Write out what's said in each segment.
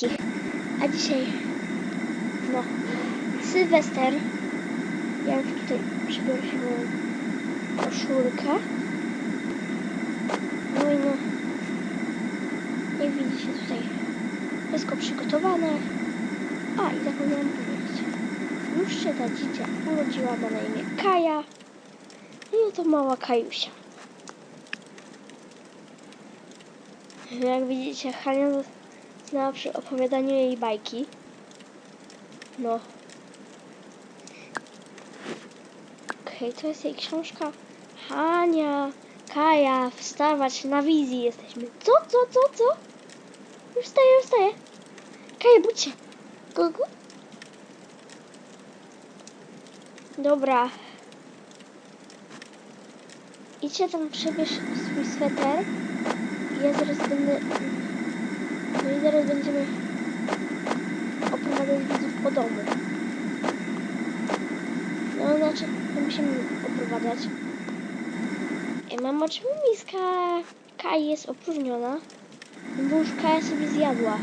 A dzisiaj, no, Sylwester. Ja już tutaj przybiorę koszulkę. No i no, jak widzicie tutaj wszystko przygotowane. A, i zapomniałam powiedzieć. Już się ta dzidzia urodziła, ma na imię Kaja. No i oto mała Kajusia. Jak widzicie, Hania przy opowiadaniu jej bajki. No. Okej, to jest jej książka. Hania, Kaja, wstawać, na wizji jesteśmy. Co, co, co, co? Już wstaję, już wstaję. Kaja, budź się. Gugu? Dobra. Idźcie tam przebierz swój sweter. Ja zaraz będę... No i zaraz będziemy oprowadzać widzów po domu. No znaczy, to musimy oprowadzać. Ej, mamo, czemu miska Kai jest opróżniona? Bo już Kaja sobie zjadła.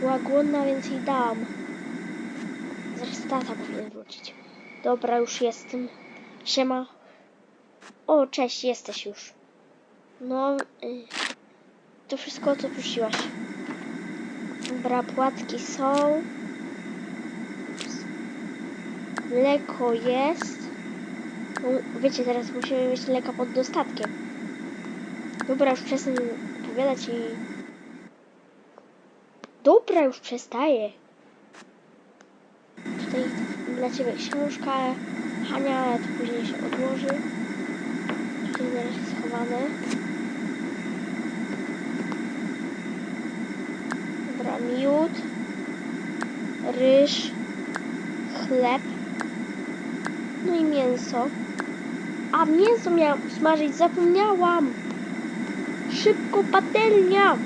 Była głodna, więc jej dałam. Zaraz tata powinien wrócić. Dobra, już jestem. Siema. O, cześć, jesteś już. No, y, to wszystko, co prosiłaś. Dobra, płatki są. Mleko jest. No, wiecie, teraz musimy mieć mleka pod dostatkiem. Dobra, już przestań opowiadać i... Dobra, już przestaję. Tutaj dla Ciebie książka. Hania, ale to później się odłoży. Tutaj na schowane. Dobra, miód, ryż, chleb, no i mięso. A mięso miałam smażyć, zapomniałam! Szybko, patelnia!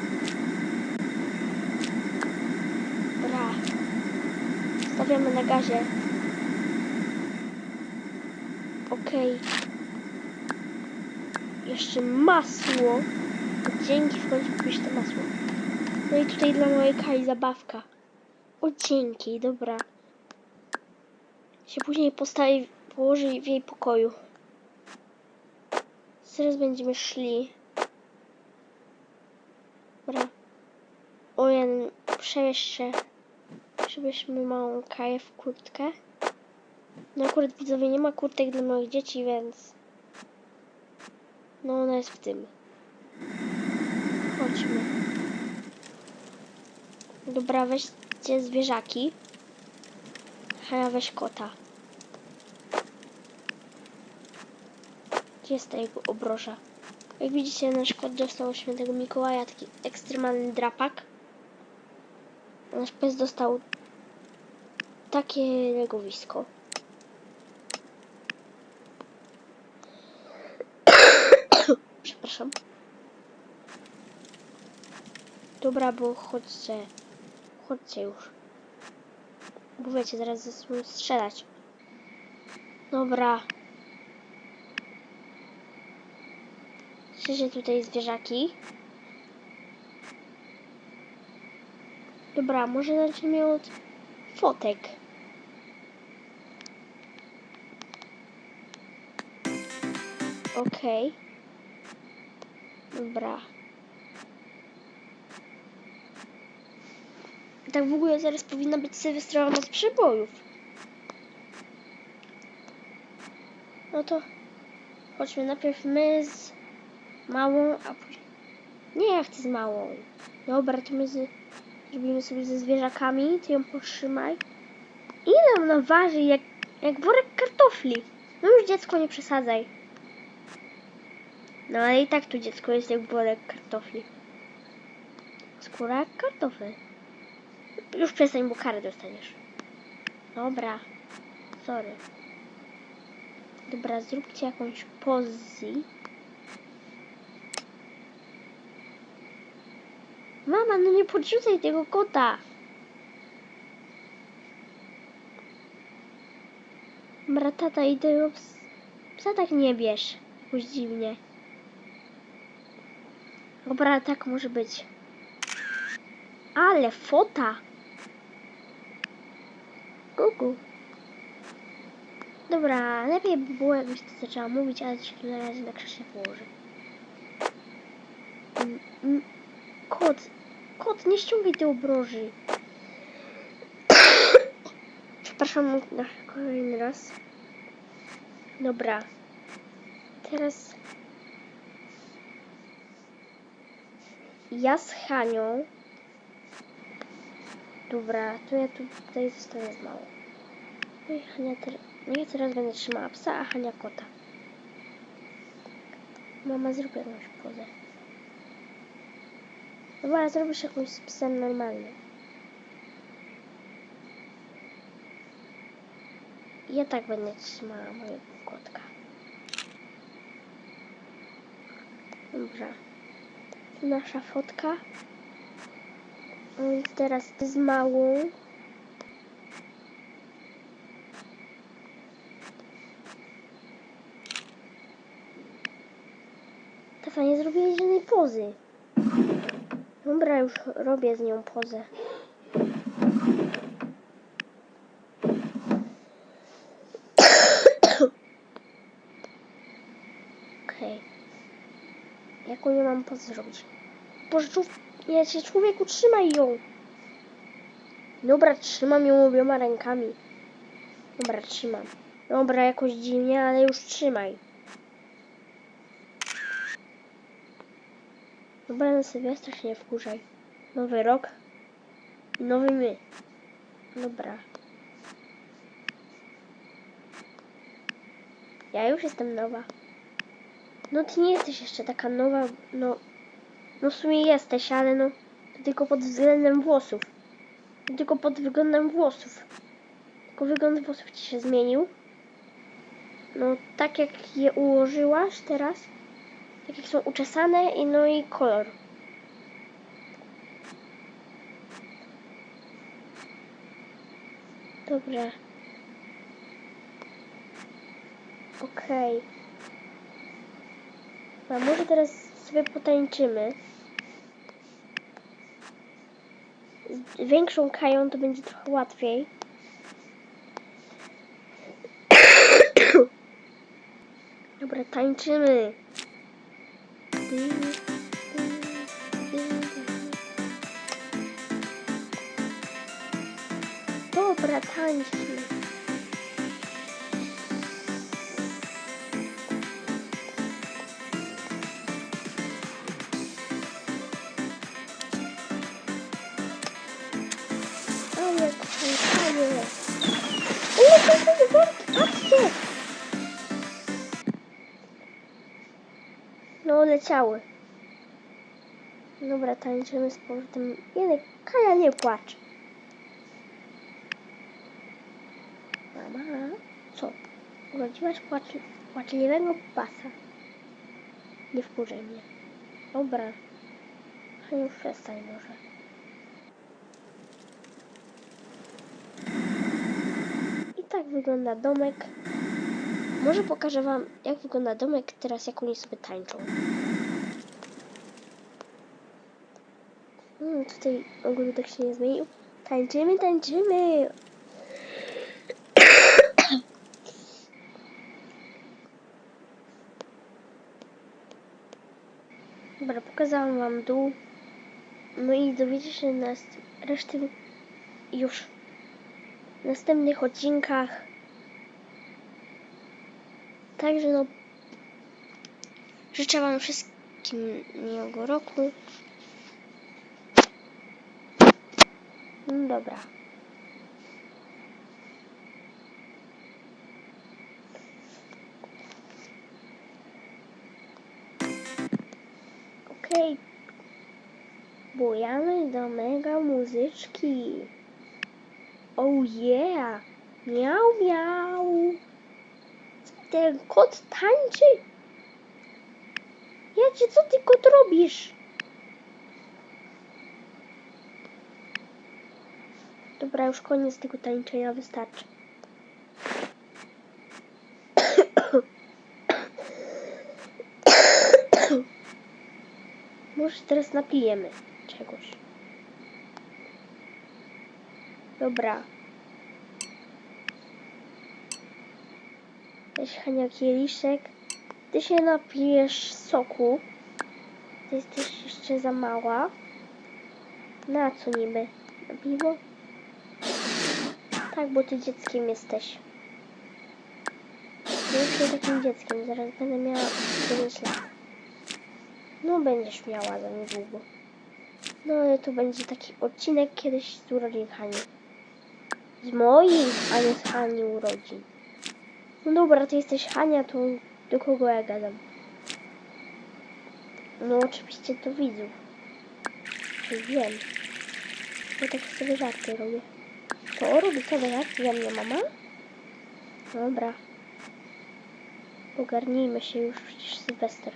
Dobra. Stawiamy na gazie. Okej. Jeszcze masło. Dzięki w końcu to masło. No i tutaj dla mojej Kai zabawka. O dzięki, dobra. Się później postawi, położy w jej pokoju. Zaraz będziemy szli. Dobra. O jeden, przebierz się. Przebierzmy małą Kaję w kurtkę. No akurat widzowie nie ma kurtek dla moich dzieci, więc... No ona jest w tym. Chodźmy. Dobra, weźcie zwierzaki. Hania, weź kota. Gdzie jest ta jego obroża? Jak widzicie, nasz kot dostał od świętego Mikołaja taki ekstremalny drapak. A Nasz pies dostał takie legowisko. Przepraszam. Dobra, bo chodźcie. Chodźcie już. Bo wiecie, zaraz zaczną strzelać. Dobra. Siedzę tutaj zwierzaki. Dobra, może zaczniemy od fotek. Okej. Dobra. Tak w ogóle zaraz powinna być sylwestrowa moc przebojów. No to chodźmy najpierw my z małą, a później... Nie, ja chcę z małą. Dobra, to my z... zrobimy sobie ze zwierzakami. Ty ją potrzymaj. Ile ona waży? Jak, jak worek kartofli. No już dziecko nie przesadzaj. No ale i tak tu dziecko jest jak worek kartofli. Skóra jak kartofel. Już przestań, bo karę dostaniesz. Dobra. Sorry. Dobra, zróbcie jakąś pozy. Mama, no nie podrzucaj tego kota. Dobra, tata, i tego ps- psa tak nie bierz. Jakoś dziwnie. Dobra, tak może być. Ale fota! Gugu. Dobra, lepiej by było jakbyś to zaczęła mówić, ale tu na razie na krześle położę. Mm, mm. Kot, kot, nie ściągaj tej obroży. Przepraszam na kolejny raz. Dobra. Teraz ja z Hanią. Dobra, to ja tu tutaj zostanę z małą. No i Hania ter... no ja teraz będę trzymała psa, a Hania kota. Mama zrób jakąś pozę. Dobra, zrobisz jakąś z psem normalnie. Ja tak będę trzymała mojego kotka. Dobra. Tu nasza fotka. Więc teraz z małą. Tafa, nie zrobiłeś żadnej pozy. Dobra, już robię z nią pozę. Okej. Jaką nie mam pozę zrobić? Boże, się człowieku, trzymaj ją! Dobra, trzymam ją obiema rękami. Dobra, trzymam. Dobra, jakoś dziwnie, ale już trzymaj. Dobra, na Sylwestra się nie wkurzaj. Nowy rok. Nowy my. Dobra. Ja już jestem nowa. No ty nie jesteś jeszcze taka nowa, no... No w sumie jesteś, ale no... Tylko pod względem włosów. Tylko pod względem włosów. Tylko wygląd włosów ci się zmienił. No tak jak je ułożyłaś teraz. Tak jak są uczesane i no i kolor. Dobra. Okej. A może teraz sobie potańczymy. Z większą kają to będzie trochę łatwiej. Dobra, tańczymy. Dobra, tańczmy. No, leciały. Dobra, tańczymy z powrotem. Jenek, Kaja, nie płacz. Mama, co? Urodziłaś płacz, płaczliwego pasa. Nie wkurzaj mnie. Dobra. Haniu, przestań może. I tak wygląda domek. Może pokażę wam, jak wygląda domek teraz, jak oni sobie tańczą. Hmm, tutaj ogródek się nie zmienił. Tańczymy, tańczymy! Dobra, pokazałam wam dół. No i dowiecie się nas reszty już w następnych odcinkach. Także no życzę wam wszystkim miłego roku. No dobra. Okej. Bujamy do mega muzyczki. Oh yeah. Miau, miau. Ten kot tańczy. Jacie, co ty kot robisz? Dobra, już koniec tego tańczenia wystarczy. Może teraz napijemy czegoś. Dobra. Weź Hania kieliszek. Ty się napijesz soku. Ty jesteś jeszcze za mała. Na co niby? Na piwo? Tak, bo ty dzieckiem jesteś. Ja jestem takim dzieckiem. Zaraz będę miała 9 lat. No będziesz miała za niedługo. No ale to będzie taki odcinek kiedyś z urodzin Hani. Z moich, a nie z Hani urodzin. No dobra, ty jesteś Hania, to do kogo ja gadam? No oczywiście do widzów. Wiem. Ja tak sobie żarty robię. To robi sobie żarty ze mnie mama? Dobra. Ogarnijmy się już przecież Sylwester.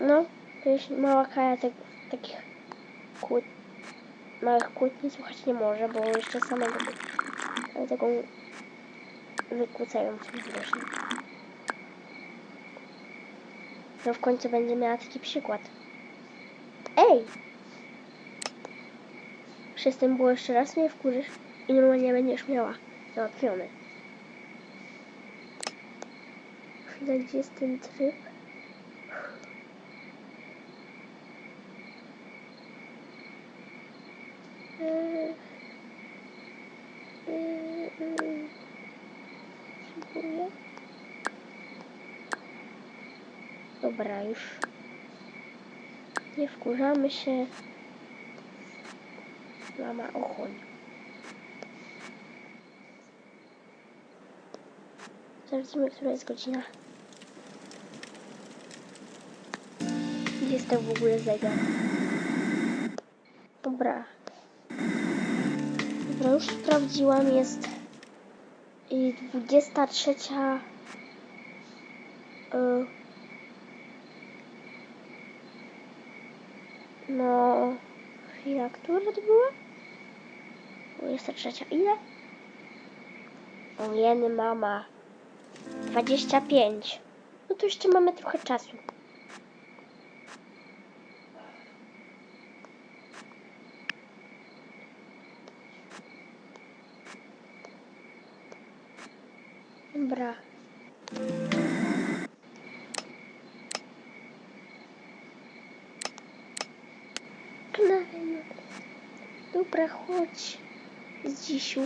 No, to już mała Kaja tak, takich kłót, małych kłótni słuchać nie może, bo jeszcze samego taką wykłócającą zresztą. No w końcu będzie miała taki przykład. Ej! Przez ten było jeszcze raz mnie wkurzysz i normalnie będziesz miała załatwione. Chwila, gdzie jest ten tryb? Eee, eee, eee. Spróbuję. Dobra, już nie wkurzamy się. Mama ochoń. Sprawdzimy, która jest godzina. Gdzie jest to w ogóle zegar? Dobra. Dobra, już sprawdziłam, jest i 23. y, No, chwila, która to była? 23. Ile? O jeny mama. 25. No to jeszcze mamy trochę czasu. Dobra. Dobra, chodź. Z dzisiu.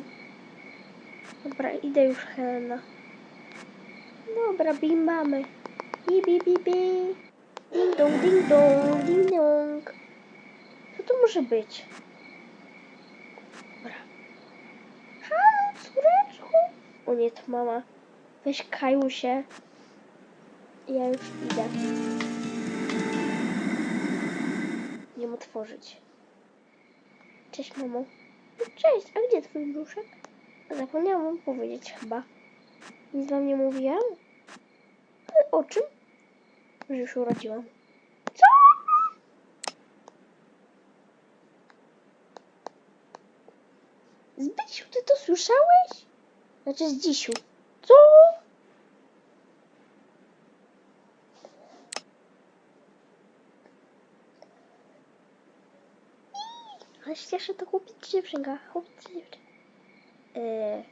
Dobra, idę już Helena. Dobra, bimbamy. Bi, bi, bi, bi. Ding dong, ding dong, ding dong. Co to może być? Dobra. Halo, córeczko. O nie, to mama. Weź Kajusie. Ja już idę. Nie otworzyć. Cześć, mamo. Cześć, a gdzie twój brzuszek? Zapomniałam powiedzieć chyba. Nic wam nie mówiłam? Ale o czym? Że już urodziłam. Co? Zbyciu, ty to słyszałeś? Znaczy z dzisiu. Co? Ale się cieszę, to chłopiec dziewczynka. Chłopiec dziewczynka. Yy,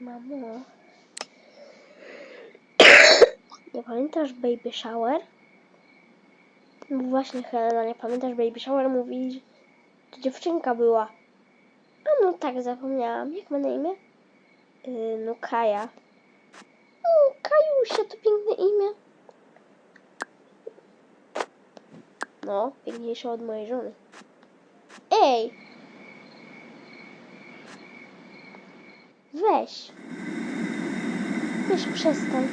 mamo. Nie pamiętasz baby shower? No właśnie, Helena, nie pamiętasz baby shower? Mówi, że to dziewczynka była. A no tak, zapomniałam. Jak ma na imię? Yy, no Kaja. No, Kajusia, to piękne imię. No, piękniejsze od mojej żony. Ej! Weź. Weź przestań.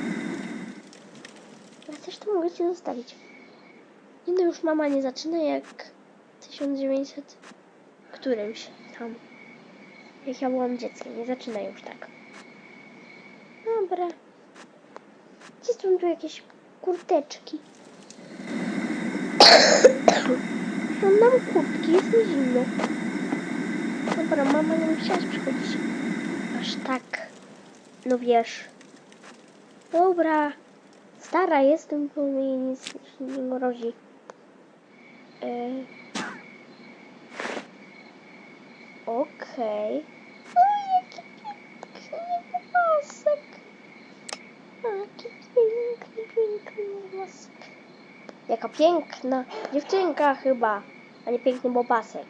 Jak chcesz, to mogę cię zostawić. Nie no, już mama nie zaczyna jak 1900 którymś tam. Jak ja byłam dzieckiem, nie zaczyna już tak. Dobra. Gdzie są tu jakieś kurteczki? Nam kurtki, jest mi zimno. Dobra, mama nie musiałaś przychodzić. Aż tak. No wiesz. Dobra. Stara jestem, bo mnie nic nie mrozi. Ok. Okej. O, jaki piękny pasek. Jaki piękny, piękny pasek. Jaka piękna dziewczynka chyba, a nie piękny bobasek.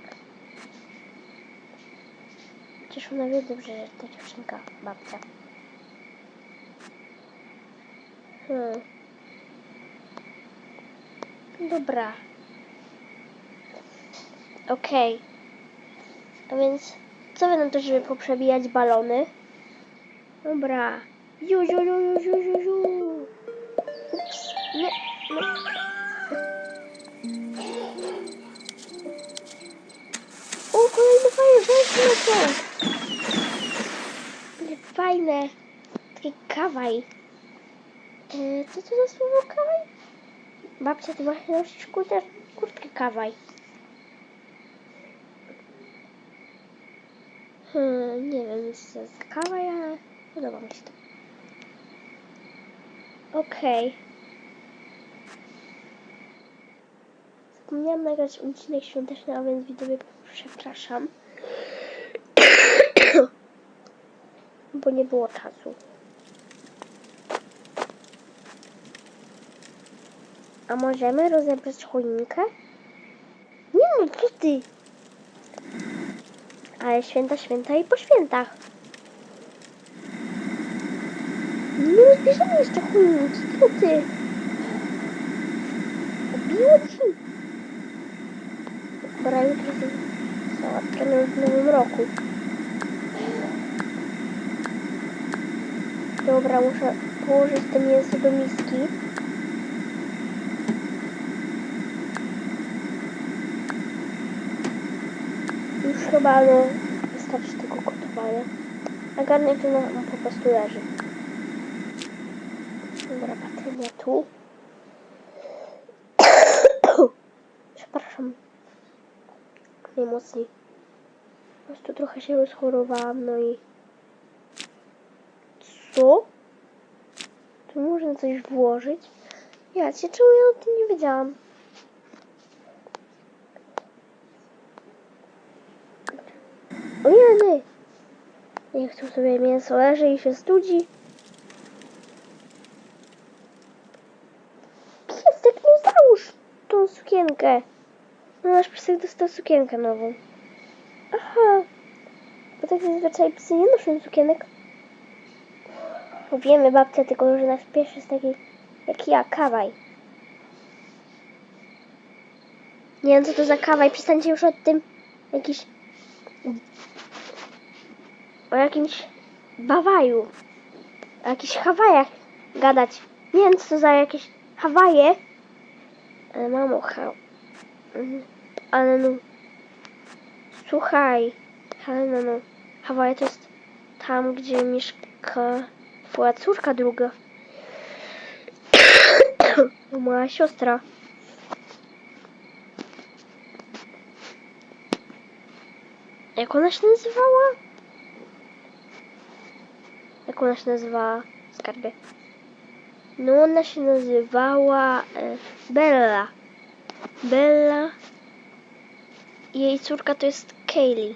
Przecież ona wie dobrze, że to dziewczynka, babcia. Hmm. Dobra. Okej. A więc co wy na to, żeby poprzebijać balony? Dobra. Ju, ju, ju, ju, ju, ju, ju. Ups. Nie, no. Kolejne fajne, weźmy to. Ale fajne. Takie kawaj. E, co to za słowo kawaj? Babcia, ty właśnie nosisz kurtę, kurtkę kawaj. Hmm, nie wiem, co to jest kawaj, ale podoba mi się to. Okej. Zapomniałam nagrać odcinek świąteczny, a więc widzowie przepraszam. Bo nie było czasu. A możemy rozebrać choinkę? Nie no, co ty? Ale święta, święta i po świętach. Nie rozbierzemy jeszcze choinki, co ty? Obiło ci? Dobra, jutro z- załatwiamy w nowym roku. Dobra, muszę położyć to mięso do miski. Już chyba no wystarczy tego gotowania. A garnek to nam po prostu leży. Dobra, patelnia tu. Przepraszam. Najmocniej. Po prostu trochę się rozchorowałam, no i... Co? Tu można coś włożyć? Ja cię, czemu ja o tym nie wiedziałam? O jeny! Niech tu sobie mięso leży i się studzi. Piesek, no załóż tą sukienkę. No nasz piesek dostał sukienkę nową. Aha. Bo tak zazwyczaj psy nie noszą sukienek. No Wiemy, babcia, tylko że nasz pies jest taki jak ja, kawaj. Nie wiem, co to za kawaj. Przestańcie już od tym jakiś... O jakimś Bawaju. O jakichś Hawajach gadać. Nie wiem, co to za jakieś Hawaje. Ale mamo, ha... Mhm. Ale no... Słuchaj. Ale no, no. Hawaje to jest tam, gdzie mieszka twoja córka druga. Moja siostra. Jak ona się nazywała? Jak ona się nazywała? Skarbie. No ona się nazywała e, Bella. Bella. Jej córka to jest Kaylee.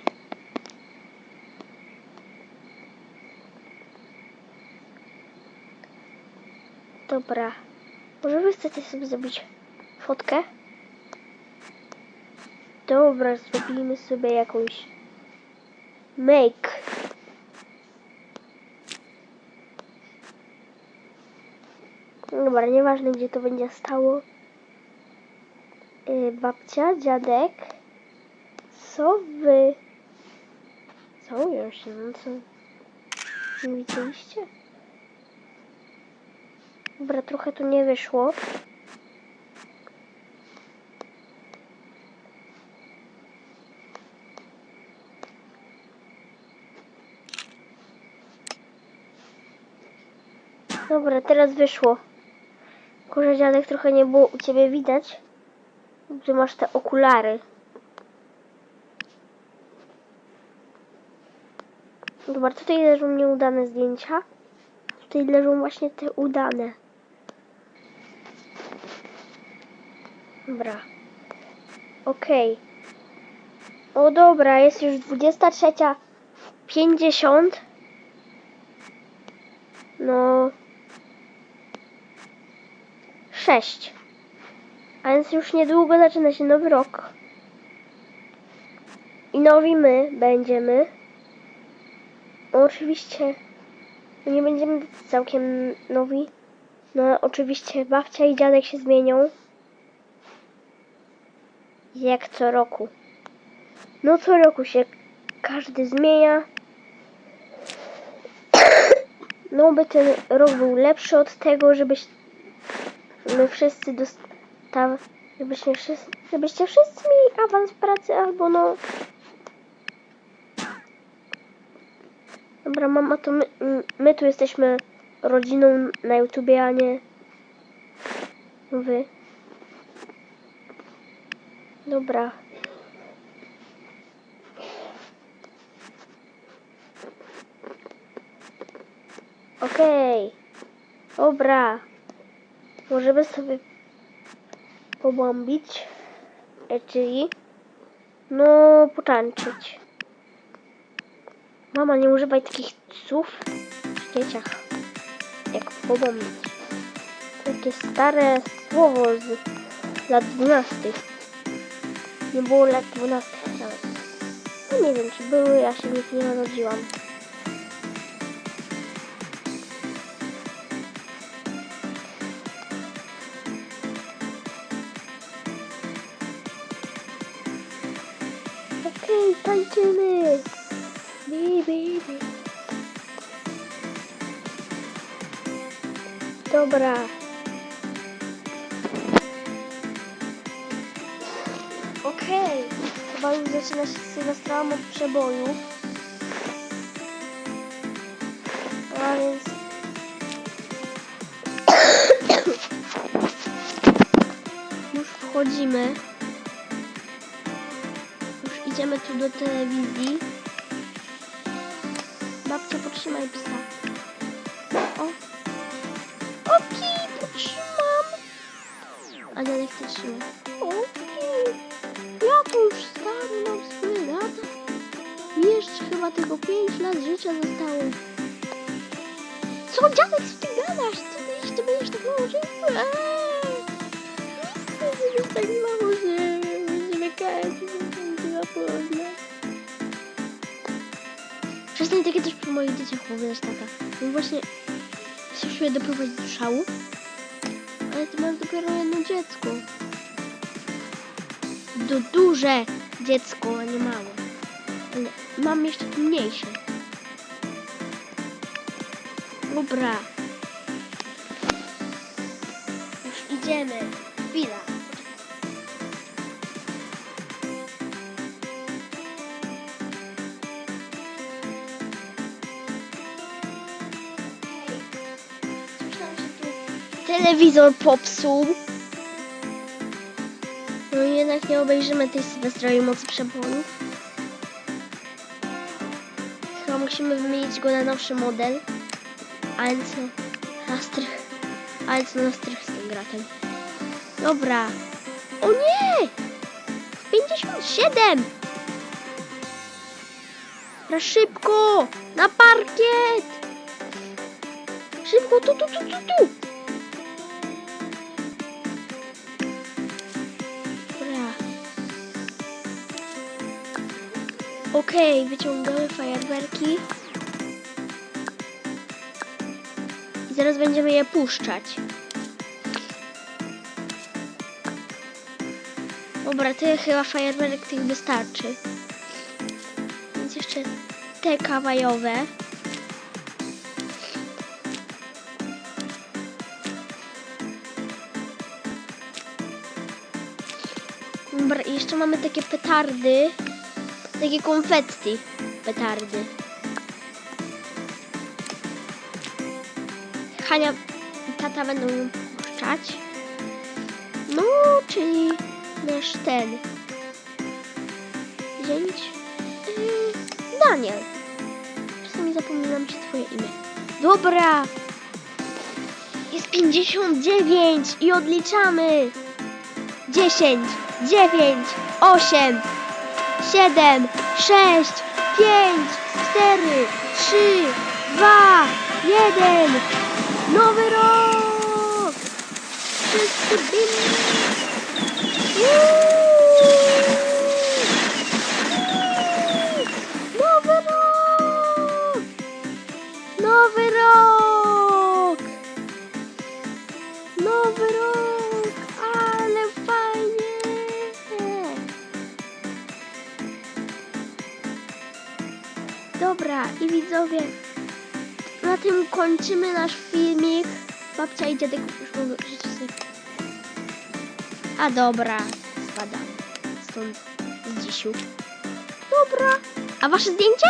Dobra. Może wy chcecie sobie zrobić fotkę? Dobra, zrobimy sobie jakąś make. Dobra, nieważne gdzie to będzie stało. Yy, babcia, dziadek. Co wy? Całują się, no co? Nie widzieliście? Dobra, trochę tu nie wyszło. Dobra, teraz wyszło. Kurze dziadek trochę nie było u ciebie widać. Że masz te okulary. Dobra, tutaj leżą nieudane zdjęcia. Tutaj leżą właśnie te udane. Dobra. Okej. O dobra, jest już 23.50. No. 6. A więc już niedługo zaczyna się nowy rok. I nowi my będziemy. Oczywiście nie będziemy całkiem nowi. No oczywiście babcia i dziadek się zmienią. Jak co roku. No co roku się każdy zmienia. No by ten rok był lepszy od tego, żebyś my wszyscy dostawali, żebyśmy wszyscy, żebyście wszyscy mieli awans w pracy albo no. Dobra, mama, to my, my tu jesteśmy rodziną na YouTubie, a nie wy. Dobra. Okej. Dobra. Możemy sobie pobombić. E, czyli no potańczyć. Mama, nie używaj takich słów w dzieciach. Jak pobombić. Takie stare słowo z lat 12. Nie było lat 12 nawet. No nie wiem, czy były, ja się nigdy nie narodziłam. Bi. Dobra. Okej, chyba już zaczyna się Sylwestra od przeboju. A więc... już wchodzimy. Już idziemy tu do telewizji. Potrzymaj psa. O! Okej, potrzymam! A ja chcę trzymać. Okej. Ja to już stary, mam swoje lata. Jeszcze chyba tylko 5 lat życia zostało. Co, dziadek, co ty gadasz? Co ty jeszcze będziesz tak mało żyć? Eee! Będziesz tak mało żyć. Będziemy kajać, będziemy poznać. Przestań takie też przy moich dzieciach opowiadać tata. No właśnie czuję doprowadzić do szału. Ale ty masz dopiero jedno dziecko. Do duże dziecko, a nie małe. Ale mam jeszcze mniejsze. Dobra. Już idziemy. Telewizor popsuł. No jednak nie obejrzymy tej sylwestrowej mocy przebojów. Chyba musimy wymienić go na nowszy model. Ale co? Na strych. Ale co na strych z tym gratem. Dobra. O nie! 57! Dobra, szybko! Na parkiet! Szybko, tu, tu, tu, tu, tu! Okej, wyciągamy fajerwerki. I zaraz będziemy je puszczać. Dobra, tyle chyba fajerwerek tych wystarczy. Więc jeszcze te kawajowe. Dobra, jeszcze mamy takie petardy. Takie konfetti petardy. Hania i tata będą ją puszczać. No, czyli nasz ten. Wziąć. Yy, Daniel. Czasami zapominam się twoje imię. Dobra. Jest 59 i odliczamy. 10, 9, 8, siedem, sześć, pięć, cztery, trzy, dwa, jeden. Nowy rok! Wszyscy bim! Nowy Dobra, i widzowie, na tym kończymy nasz filmik. Babcia i dziadek już mogą. A dobra, spadam stąd z dzisiu. Dobra, a wasze zdjęcie?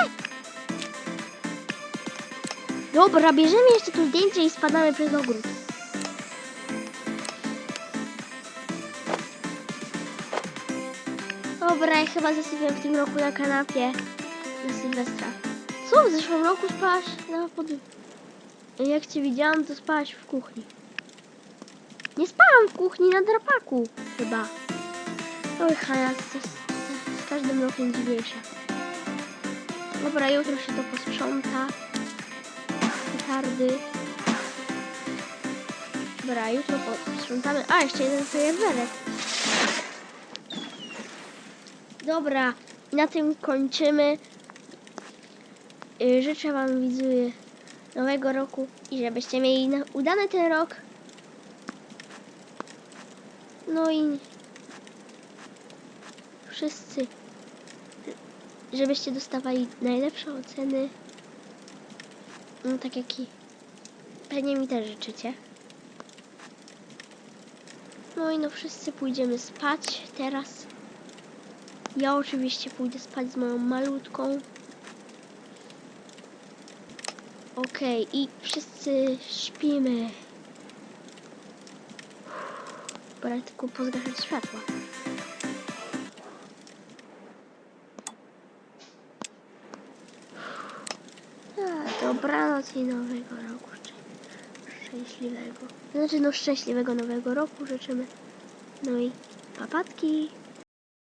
Dobra, bierzemy jeszcze tu zdjęcie i spadamy przez ogród. Dobra, ja chyba zasypiam w tym roku na kanapie na Sylwestra. Co? W zeszłym roku spałaś na pod... Jak cię widziałam, to spałaś w kuchni. Nie spałam w kuchni, na drapaku chyba. Oj, Hania, z każdym rokiem dziwniejsza. Dobra, jutro się to posprząta. Petardy. Dobra, jutro posprzątamy. A, jeszcze jeden fajerwerek. Dobra, na tym kończymy. Y, Życzę Wam, widzowie, nowego roku i żebyście mieli udany ten rok. No i wszyscy, żebyście dostawali najlepsze oceny. No tak jak i pewnie mi też życzycie. No i no wszyscy pójdziemy spać teraz. Ja oczywiście pójdę spać z moją malutką. Okej, i wszyscy śpimy. Pora tylko pozgaszać światła. Dobranoc i nowego roku. szczę- Szczęśliwego. Znaczy, no szczęśliwego nowego roku życzymy. No i papatki.